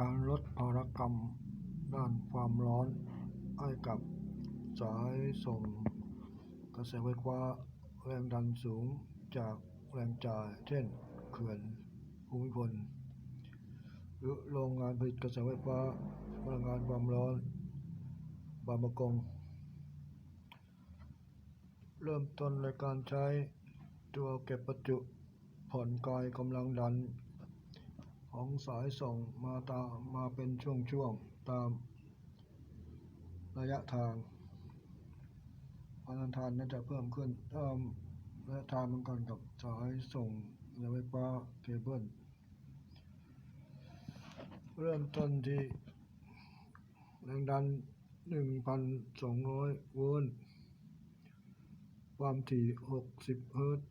การลดภาระกรรมด้านความร้อนให้กับสายส่งกระแสไฟฟ้าแรงดันสูงจากแรงจ่าย เช่นเขื่อนภูมิพลหรือโรงงานผลิตกระแสไฟฟ้าพลังงานความร้อน บางประกง เริ่มต้นในการใช้ตัวเก็บประจุผ่อนคลายกำลังดัน ของสายส่งมาตามมาเป็นช่วงๆตามระยะทางพลังทานนั้นจะเพิ่มขึ้นตามระยะทางเหมือนกันกับสายส่งกระแสไฟฟ้าเคเบิลเริ่มต้นที่แรงดัน 1,200 โวลต์ ความถี่ 60 เฮิรตซ์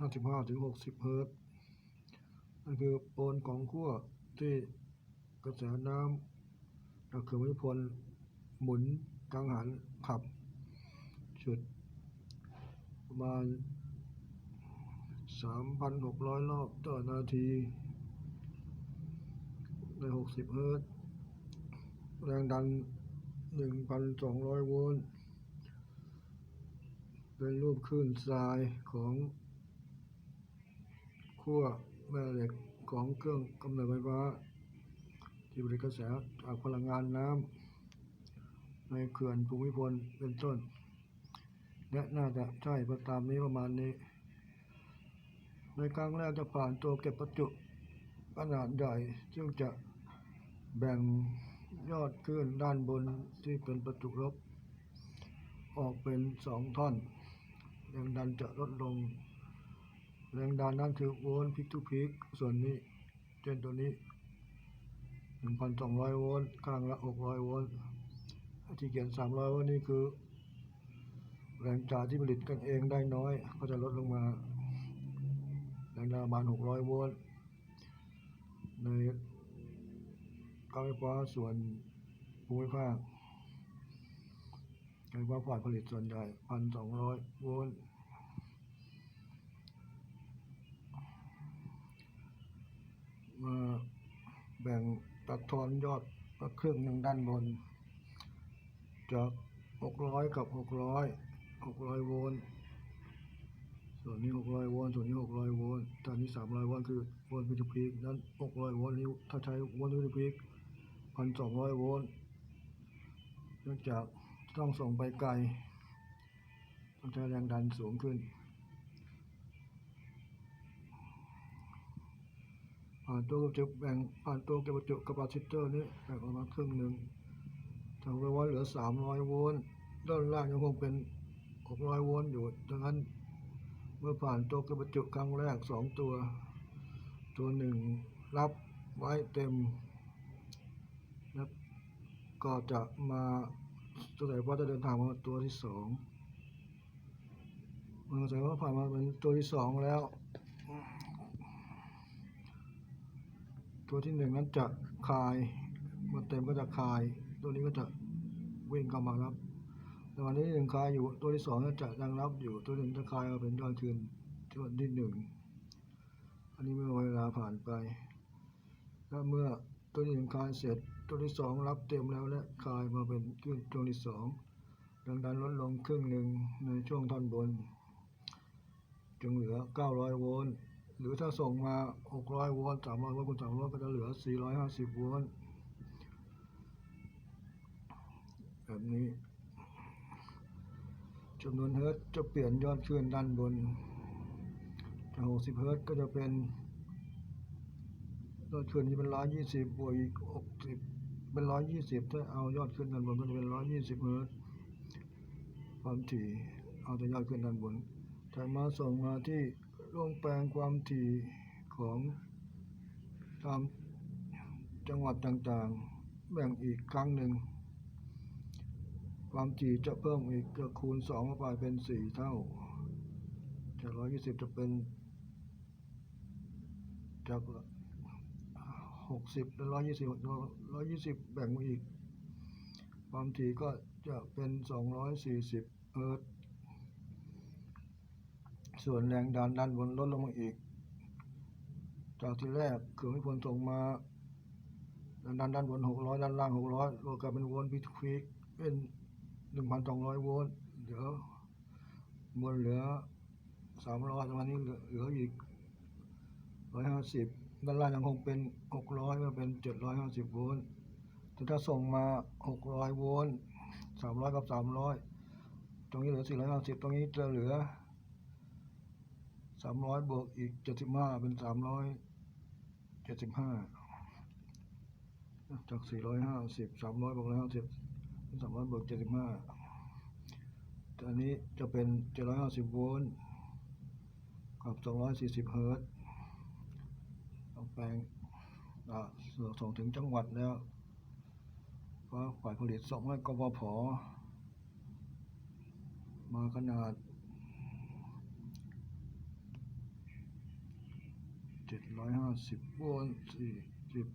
55ถึง60 เฮิรตซ์ นั่นคือโปลของขั้วที่กระแสน้ำจากเขื่อนภูมิพลหมุนกังหันขับ จุด ประมาณ 3,600 รอบต่อนาทีใน 60 เฮิรตซ์แรงดัน 1,200 โวลต์ เป็นรูปคลื่นทรายของขั้ว แม่เหล็กของเครื่องกำเนิดไฟฟ้า ที่ผลิตกระแสจากพลังงานน้ำในเขื่อนภูมิพลเป็นต้น และน่าจะใช่ประตามนี้ประมาณนี้ ในครั้งแรกจะผ่านตัวเก็บประจุขนาดใหญ่ซึ่งจะแบ่งยอดคลื่นด้านบนที่เป็นประจุลบ ออกเป็นสองท่อน แรงดันจะลดลง แรงดันนั่นคือโวลต์พิกทูพิกส่วนนี้เช่นตัวนี้ 1,200 โวลต์ข้างละ 600 โวลต์ที่เขียน 300 โวลต์นี่คือ แรงจ่ายที่ผลิตกันเองได้น้อย ก็จะลดลงมาแรงดันประมาณ 600 โวลต์ในการไฟฟ้าส่วนภูมิภาคไฟฟ้าฝ่ายผลิตส่วนใหญ่ 1,200 โวลต์ มาแบ่งตัดทอนยอดมาครึ่องหนึ่งด้านบน จาก 600 กับ 600 600 โวลต์ส่วนนี้ 600 โวลต์ส่วนนี้ 600 โวลต์ตอนนี้ 300 โวลต์คือโวลต์พิทยุพีกนั้น 600 โวลต์นี้ถ้าใช้โวลต์พิทยุพีก1,200 โวลต์เนื่องจากต้องส่งไปไกล ต้องใช้แรงดันสูงขึ้น ผ่านตัวกระจุแบ่งผ่านตัวเก็บประจุกาปาซิเตอร์นี้แบ่งออกมาครึ่งหนึ่งทางไฟฟ้าเหลือ 300 โวลต์ด้านล่างยังคงเป็น 600 โวลต์อยู่ดังนั้น เมื่อผ่านตัวเก็บประจุครั้งแรก 2 ตัว ตัวหนึ่งรับไว้เต็มแล้วก็จะมาตัวสายฟ้าจะเดินทางมาตัวที่สองเมื่อสายฟ้าผ่านมาเป็นตัวที่สองแล้ว ตัวที่หนึ่งนั้นจะคายเมื่อเต็มก็จะคาย ตัวนี้ก็จะวิ่งเข้ามารับต่วันนี้หนึ่งคายอยู่ตัวที่สองจะยังรับอยู่ตัวหนึ่งจะคายมาเป็นยอดคืนตัวที่หนึ่งอันนี้เมื่อเวลาผ่านไปและเมื่อตัวที่หนึ่งคายเสร็จ ตัวที่สองรับเต็มแล้วและคายมาเป็นขึ้นตัวที่สองดังดันลดลงครึ่งหนึ่งในช่วงท่อนบน จึงเหลือ 900 โวลต์ หรือถ้าส่งมา 600 โวลต์300โวลต์คูณ300 ก็จะเหลือ 450 โวลต์แบบนี้จำนวนเฮิร์ตจะเปลี่ยนยอดคลื่นด้านบนจาก60 เฮิร์ตก็จะเป็นยอดขึ้นที่เป็นร้อยยี่สิบวกอีกหกสิบเป็นร้อยยี่สิบถ้าเอายอดขึ้นด้านบนก็จะเป็นร้อยยี่สิบเฮิร์ตความถี่เอาแต่ยอดขึ้นด้านบนจากมาส่งมาที่ ร่วงแปลงความถี่ของตามจังหวัดต่างๆ แบ่งอีกครั้งหนึ่ง ความถี่จะเพิ่มอีกจะคูณสองเข้าไปเป็นสี่เท่า จากร้อยยี่สิบจะเป็น จากหกสิบร้อยยี่สิบร้อยยี่สิบแบ่งมาอีก ความถี่ก็จะเป็นสองร้อยสี่สิบเฮิร์ต ส่วนแรงดันด้านบนลดลงมาอีก จากที่แรกเขื่อนพิพลส่งมาด้านด้านด้านบนหกร้อยด้านล่างหกร้อยรวมกันเป็นโวลต์พีควิกเป็นหนึ่งพันสองร้อยโวลต์เหลือมวลเหลือสามร้อยประมาณนี้เหลือเหลืออีกร้อยห้าสิบด้านล่างยังคงเป็นหกร้อยก็เป็นเจ็ดร้อยห้าสิบโวลต์แต่ถ้าส่งมาหกร้อยโวลต์สามร้อยกับสามร้อยตรงนี้เหลือสี่ร้อยห้าสิบตรงนี้จะเหลือ สามร้อยบวกอีกเจ็ดสิบห้าเป็นสามร้อยเจ็ดสิบห้าจาก450 300บสามร้อยบวก150เป็น300บวก75แต่อันนี้จะเป็น750โวลต์กับ240เฮิร์ตต้องแปลงอ่าส่งถึงจังหวัดแล้วก็ฝ่ายผลิตส่งให้กบพมาขนาด 750โวลต์40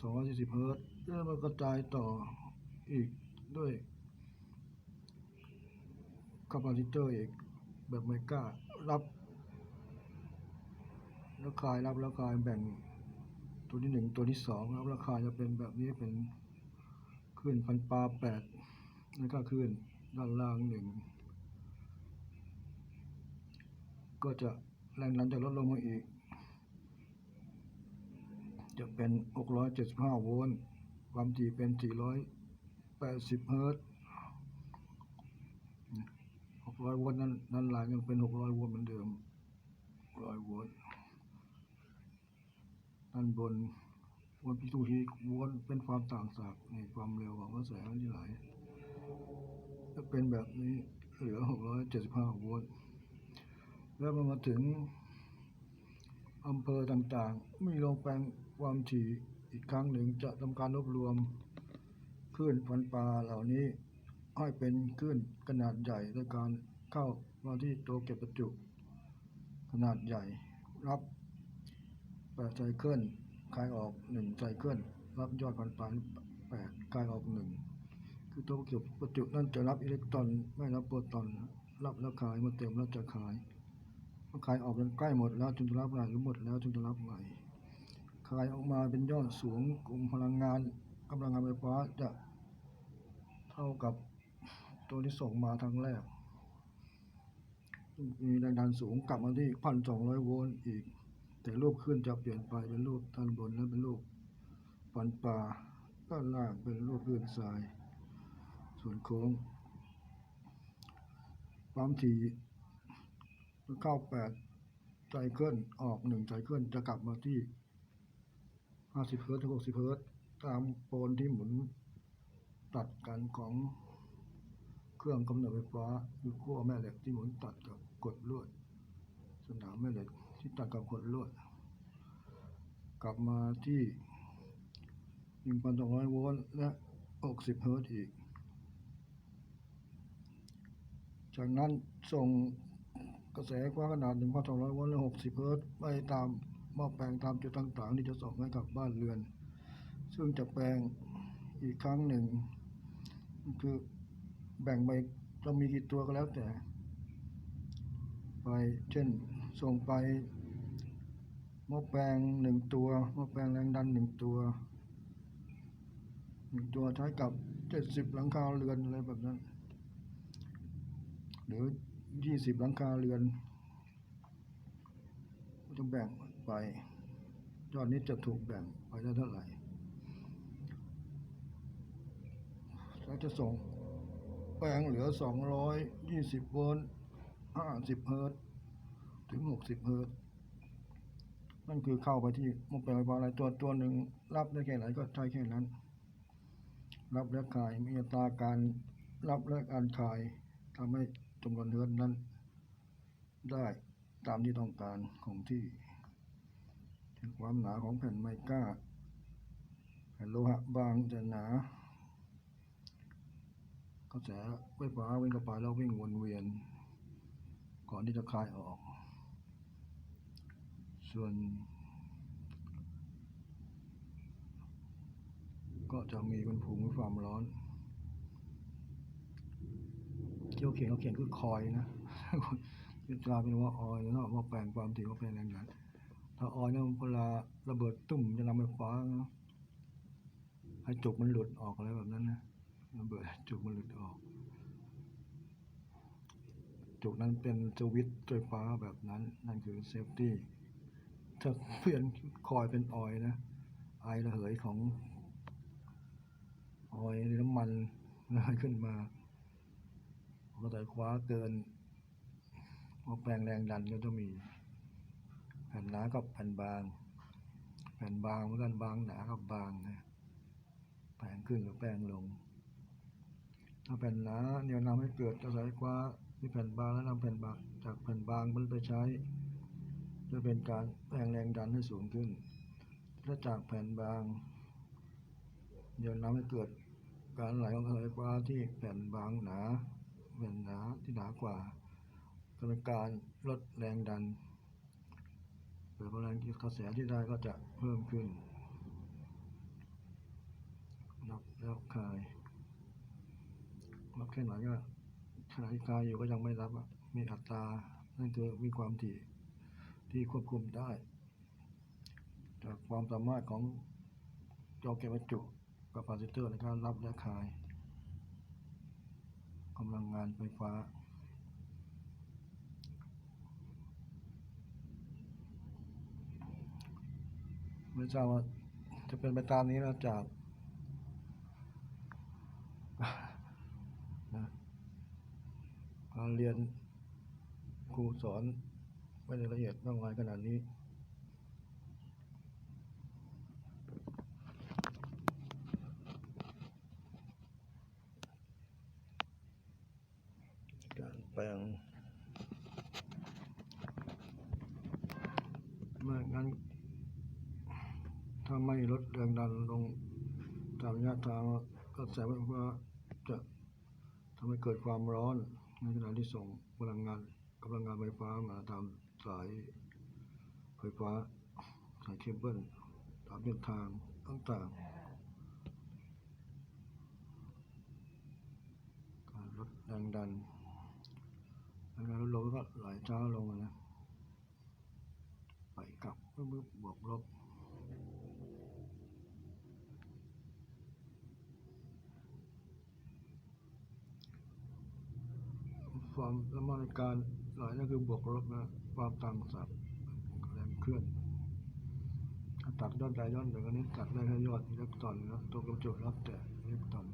240เฮิรตซ์แล้วมันกระจายต่ออีกด้วยคาปาซิเตอร์อีกแบบไมก้ารับแล้วคายรับแล้วคายแบ่งตัวที่หนึ่งตัวที่สองรับแล้วคายจะเป็นแบบนี้เป็นคลื่นพันปลาแปดแล้วก็คลื่นด้านล่างหนึ่งก็จะแรงดันจะลดลงมาอีก จะเป็น 675 โวลต์ ความถี่เป็น 480 เฮิรตซ์600 โวลต์นั้นนั้นหลายยังเป็น 600 โวลต์เหมือนเดิม100 โวลต์ด้านบนวลต์พิทูทีโวลต์เป็นความต่างจากในความเร็วของกระแสที่ไหลจะเป็นแบบนี้เหลือ 675 โวลต์ แล้วมันมาถึงอำเภอต่างๆ มีโรงแปลง ความถี่อีกครั้งหนึ่งจะทำการรวบรวมคลื่นพันปลาเหล่านี้ให้เป็นคลื่นขนาดใหญ่ด้วยการเข้ามาที่ตัวเก็บประจุ ขนาดใหญ่รับแปดไซเคิลคายออกหนึ่งไซเคิลรับยอดพันปลาแปดคายออกหนึ่งคือตัวเก็บประจุนั่นจะรับอิเล็กตรอนไม่รับโปรตอนรับแล้วคายมื่อเต็มแล้วจะคายพอขายออกจนใกล้หมดแล้วจึงจะรับใหม่หรือหมดแล้วจึงจะรับใหม่ ขายออกมาเป็นยอดสูงกลุ่มพลังงานกำลังงานไฟฟ้าจะเท่ากับตัวที่ส่งมาทางแรก มีแรงดันสูงกลับมาที่พันสองร้อยโวลต์อีก แต่รูปขึ้นจะเปลี่ยนไปเป็นรูปด้านบนนั้นเป็นรูปฟันปลาด้านล่างเป็นรูปพื้นทราย ส่วนโค้งความถี่เข้าแปดไซเคิลออกหนึ่งไซเคิลจะกลับมาที่ ห้าสิบเฮิร์ตถึงหกสิบเฮิร์ตตามโปลที่หมุนตัดกันของเครื่องกำเนิดไฟฟ้าคือขั้วแม่เหล็กที่หมุนตัดกับกดลวด สนามแม่เหล็กที่ตัดกับกดลวด กลับมาที่หนึ่งพันสองร้อยโวลต์และหกสิบเฮิร์ตอีก จากนั้นส่งกระแสไฟฟ้าขนาด 1,200 โวลต์และ 60 เฮิรตซ์ไปตาม หม้อแปลงตามจุดต่างๆที่จะส่งให้กับบ้านเรือน ซึ่งจะแปลงอีกครั้งหนึ่ง คือแบ่งไปจะมีกี่ตัวก็แล้วแต่ ไปเช่นส่งไปหม้อแปลงหนึ่งตัวหม้อแปลงแรงดันหนึ่งตัวหนึ่งตัวใช้กับ70หลังคาเรือนอะไรแบบนั้น หรือยี่สิบหลังคาเรือนก็ต้องแบ่ง ไป ยอดนี้จะถูกแบ่งไปได้เท่าไหร่แล้วจะส่งแปลงเหลือสองร้อยยี่สิบโวลต์ห้าสิบเฮิร์ตถึงหกสิบเฮิร์ตนั่นคือเข้าไปที่มุกแปลงไฟฟ้าอะไรตัวตัวหนึ่งรับได้แค่ไหนก็ใช้แค่นั้น รับและขายมีอัตราการรับและการขายทำให้จำนวนเฮิร์ตนั้น ได้ตามที่ต้องการของที่ ความหนาของแผ่นไมก้า แผ่นโลหะบางแต่หนากระแสไฟฟ้าวิ่งเข้าไปแล้ววิ่งวนเวียน ก่อนที่จะคลายออก ส่วน ก็จะมีเป็นผงความร้อนที่เขาเขียนเขาเขียนคือคอยนะจะกลายเป็นว่าออยแล้วมาแปลงความถี่ว่าเป็นแรงดัน ถ้าออยเนี่ยเวลาระเบิดตุ่มจะนำไฟฟ้าให้จุกมันหลุดออกอะไรแบบนั้นนะระเบิดจุกมันหลุดออก จุกนั้นเป็นสวิตช์ไฟฟ้าแบบนั้น นั่นคือเซฟตี้ถ้าเปลี่ยนคอยเป็นออยนะไอระเหยของออยน้ำมันลอยขึ้นมาก็แต่คว้าเกินพอแปลงแรงดันก็ต้องมี แผ่นหนากับแผ่นบาง แผ่นบางเหมือนกันบางหนากับบางนะแปลงขึ้นหรือแปลงลง ถ้าแผ่นหนาเนี่ยนำให้เกิดกระแสไฟฟ้าที่แผ่นบางแล้วนำแผ่นบางจากแผ่นบางมันไปใช้จะเป็นการแปลงแรงดันให้สูงขึ้น ถ้าจากแผ่นบางเดี๋ยวนำให้เกิดการไหลของกระแสไฟฟ้าที่แผ่นบางหนาแผ่นหนาที่หนากว่าก็เป็นการลดแรงดัน เกิดพลังกระแสที่ได้ก็จะเพิ่มขึ้นรับแล้วคลายรับแค่ไหนก็ขณะที่คลายอยู่ก็ยังไม่รับมีอัตรา นั่นคือมีความถี่ที่ควบคุมได้ จากความสามารถของจอเก็บบรรจุกับคาซิเตอร์ในการรับและคลายกำลังงานไฟฟ้า ไม่ทราบว่าจะเป็นไปตามนี้แล้วจากนะการเรียนครูสอนไม่ได้ละเอียดมากมายขนาดนี้การแปลงไม่งั้น ลดแรงดันลงตามระยะทางก็แสดงว่าจะทำให้เกิดความร้อน ในขณะที่ส่งพลังงานกำลังงานไฟฟ้ามาตามสายไฟฟ้าสายเคเบิลตามเส้นทางต่างๆการลดแรงดันแรงดันลดลงก็ไหลช้าลงนะไปกลับเมื่อบวกลบ ความสมานการหลายนั่นคือบวกลบนะความต่างศัพท์แรงเคลื่อนตัดยอดใดยอดหนึ่งอันนี้ตัดได้แค่ยอดอิเล็กตรอนนะตัวกระจุกรับแต่อิเล็กตรอน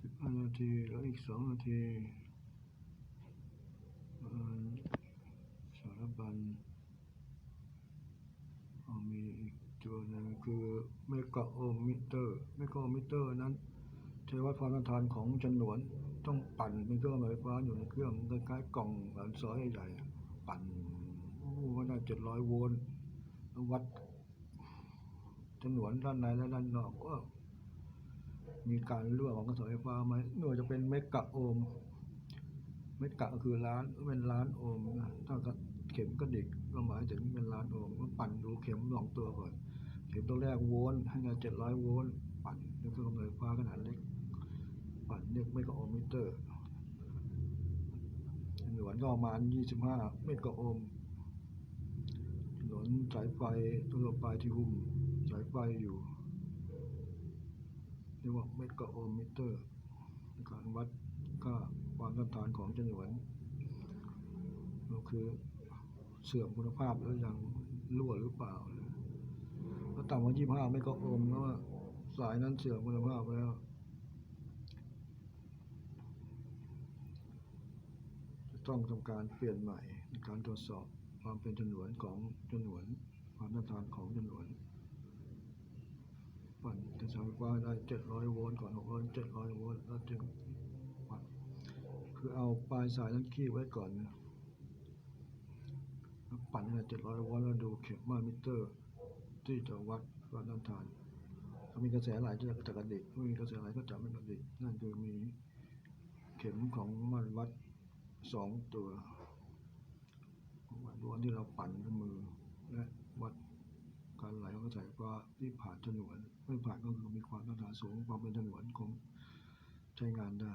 สิบนาทีแล้วอีกสองนาทีเอ่อสารบัญ อ่ามีอีกตัวหนึง คือเมกะโอห์มมิเตอร์เมกะโอห์มมิเตอร์นั้นใช้วัดความต้านทานของฉนวนต้องปั่นเป็นเครื่องไฟฟ้าอยู่ในเครื่องคล้ายๆกล่องแหวนซอยใหญ่ๆปั่นโอ้ก็ได้เจ็ดร้อยโวลต์แล้ววัดฉนวนด้านในและด้านนอกว่ามีการรั่วของกระแสไฟฟ้าไหมหน่วยจะเป็นเมกะโอห์มเมกะก็คือล้านเป็นล้านโอห์มถ้าเข็มกระดิกก็หมายถึงเป็นล้านโอห์มก็ปั่นดูเข็มสองตัวก่อน ข็มตัวแรกโวลต์ให้งานเจ็ดร้อยโวลต์ปั่นด้วยเครื่องกำเนิดไฟฟ้าขนาดเล็ก ปั่นเรียกเมกะโอห์มมิเตอร์หนวยก็ประมาณยี่สิบห้าเมกะโอห์มถนวนสายไฟทั่วไปที่หุ้มสายไฟอยู่เรียกว่าเมกะโอห์มมิเตอร์ในการวัดค่าความต้านทานของฉนวนก็คือเสื่อมคุณภาพหรือยังรั่วหรือเปล่าถ้า ต่ำกว่ายี่ห้าไม่ก็อมแล้วว่าสายนั้นเสื่อมคุณภาพแล้วจะต้องทำการเปลี่ยนใหม่ในการตรวจสอบความเป็นฉนวนของฉนวนความต้านทานของฉนวนปั่นกระแสไฟฟ้าได้เจ็ดร้อยโวลต์ก่อนหกร้อยเจ็ดร้อยโวลต์แล้วจึงวัดคือเอาปลายสายนั้นขี้ไว้ก่อนนะปั่นให้เจ็ดร้อยโวลต์แล้วดูเข็มมามิเตอร์ ที่จะวัดความต้านทานถ้ามีกระแสไหลจะจะกระดิกไม่มีกระแสไหลก็จะไม่กระดิกนั่นคือมีเข็มของมันวัดสองตัววัดดวงที่เราปั่นด้วยมือและวัดการไหลของกระแสไฟฟ้าที่ผ่านฉนวนไม่ผ่านก็คือมีความต้านทานสูงความเป็นฉนวนคงใช้งานได้